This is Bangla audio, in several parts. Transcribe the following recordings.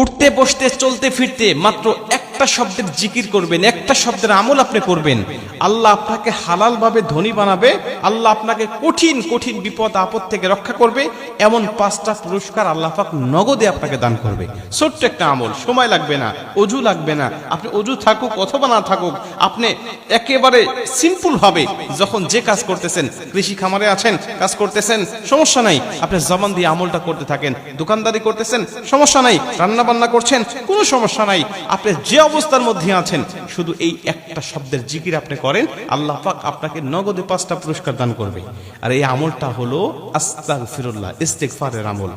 উঠতে বসতে চলতে ফিরতে মাত্র একটা শব্দের জিকির করবেন, একটা শব্দের আমল আপনি করবেন। আল্লাহ আপনাকে হালাল ভাবে ধনী বানাবে, আল্লাহ আপনাকে কঠিন কঠিন বিপদ, আপদ থেকে রক্ষা করবে, এমন পাঁচটা পুরস্কার আল্লাহ পাক নগদে আপনাকে দান করবে। ছোট্ট একটা আমল, সময় লাগবে না, অজু লাগবে না, আপনি অজু থাকুক অথবা না থাকুক, আপনি একেবারে সিম্পল ভাবে যখন যে কাজ করতেছেন, কৃষি খামারে আছেন, কাজ করতেছেন, সমস্যা নাই, আপনি জবান দিয়ে আমলটা করতে থাকেন, দোকানদারি করতেছেন, সমস্যা নাই রান্না বান্না করছেন, কোনো সমস্যা নাই, আপনি যে অবস্থার মধ্যে আছেন। শুধু এই একটা শব্দের জিকির আপনি করেন, আল্লাহ পাক আপনাকে নগদে পাঁচটা পুরস্কার দান করবে। আর এই আমলটা হলো আস্তাগফিরুল্লাহ, ইস্তেগফারের আমল।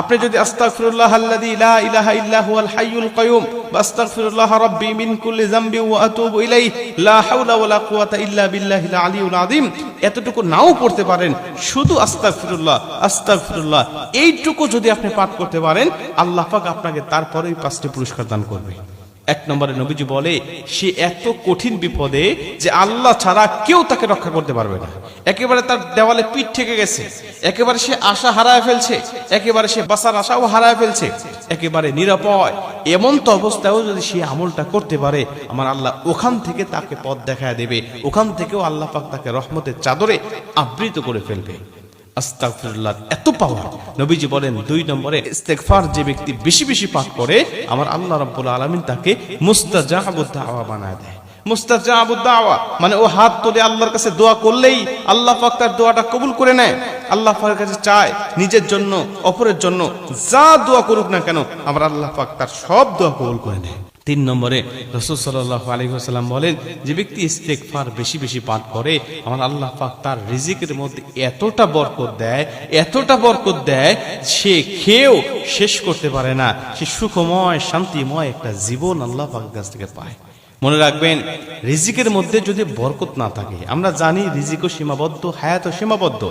আপনি যদি আস্তাগফিরুল্লাহ আল্লাযী লা ইলাহা ইল্লা হুয়াল হাইয়ুল কাইয়ুম, বা আস্তাগফিরুল্লাহ রাব্বি মিন কুল্লি যামবি ওয়া আতুবু ইলাইহি, লা হাওলা ওয়ালা কুওয়াতা ইল্লা বিল্লাহিল আলিয়্যুল আযীম, এতটুকু নাও পড়তে পারেন। শুধু আস্তাগফিরুল্লাহ আস্তাগফিরুল্লাহ, এইটুকু যদি আপনি পাঠ করতে পারেন, আল্লাহ পাক আপনাকে তারপরেই পাঁচটি পুরস্কার দান করবে। এক নম্বরে নবীজি বলে, সে এত কঠিন বিপদে যে আল্লাহ ছাড়া কেউ তাকে রক্ষা করতে পারবে না। একেবারে তার দেওয়ালে পিঠ থেকে গেছে, একেবারে সে আশা হারায় ফেলছে, একেবারে সে বাসার আশাও হারায় ফেলছে, একেবারে নিরাপয়, এমন তো অবস্থায়ও যদি সে আমলটা করতে পারে, আমার আল্লাহ ওখান থেকে তাকে পথ দেখায় দেবে, ওখান থেকেও আল্লাহ পাক তাকে রহমতের চাদরে আবৃত করে ফেলবে। আস্তাগফিরুল্লাহ, এত পাওয়ার। নবীজি বলেন, দুই নম্বরে ইস্তেগফার যে ব্যক্তি বেশি বেশি পাঠ করে, আমার আল্লাহ রাব্বুল আলামিন তাকে মুস্তাজাবুদ দাওয়া বানায় দেয়। মুস্তাজাবুদ দাওয়া মানে ও হাত তুলে আল্লাহর কাছে দোয়া করলেই আল্লাহ পাক তার দোয়াটা কবুল করে নেয়। আল্লাহ পাকের কাছে চায় নিজের জন্য, অপরের জন্য যা দোয়া করুক না কেন, আমার আল্লাহ পাক তার সব দোয়া কবুল করে নেয়। তিন নম্বরে রসুল সাল্লাহ আলহিহাসাল্লাম বলেন, যে ব্যক্তি ইস্তেকফার বেশি বেশি পাঠ করে, আমার আল্লাহ পাক তার রিজিকের মধ্যে এতটা বরকত দেয়, এতটা বরকত দেয়, সে খেয়েও শেষ করতে পারে না। সে সুখময়, শান্তিময় একটা জীবন আল্লাহ পাকের কাছ থেকে পায়। মনে রাখবেন, রিজিকের মধ্যে যদি বরকত না থাকে, আমরা জানি রিজিকও সীমাবদ্ধ, হায়াতও সীমাবদ্ধ।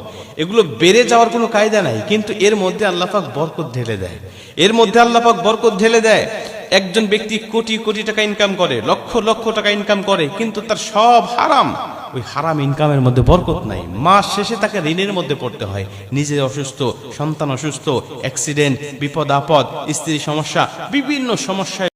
এগুলো বেড়ে যাওয়ার কোনো কায়দা নাই, কিন্তু এর মধ্যে আল্লাপাক বরকত ঢেলে দেয়। এর মধ্যে আল্লাপাক বরকত ঢেলে দেয়। একজন ব্যক্তি কোটি কোটি টাকা ইনকাম করে, লক্ষ লক্ষ টাকা ইনকাম করে, কিন্তু তার সব হারাম। ওই হারাম ইনকামের মধ্যে বরকত নাই। মাস শেষে তাকে ঋণের মধ্যে পড়তে হয়। নিজে অসুস্থ, সন্তান অসুস্থ অ্যাক্সিডেন্ট বিপদ আপদ স্ত্রী সমস্যা, বিভিন্ন সমস্যায়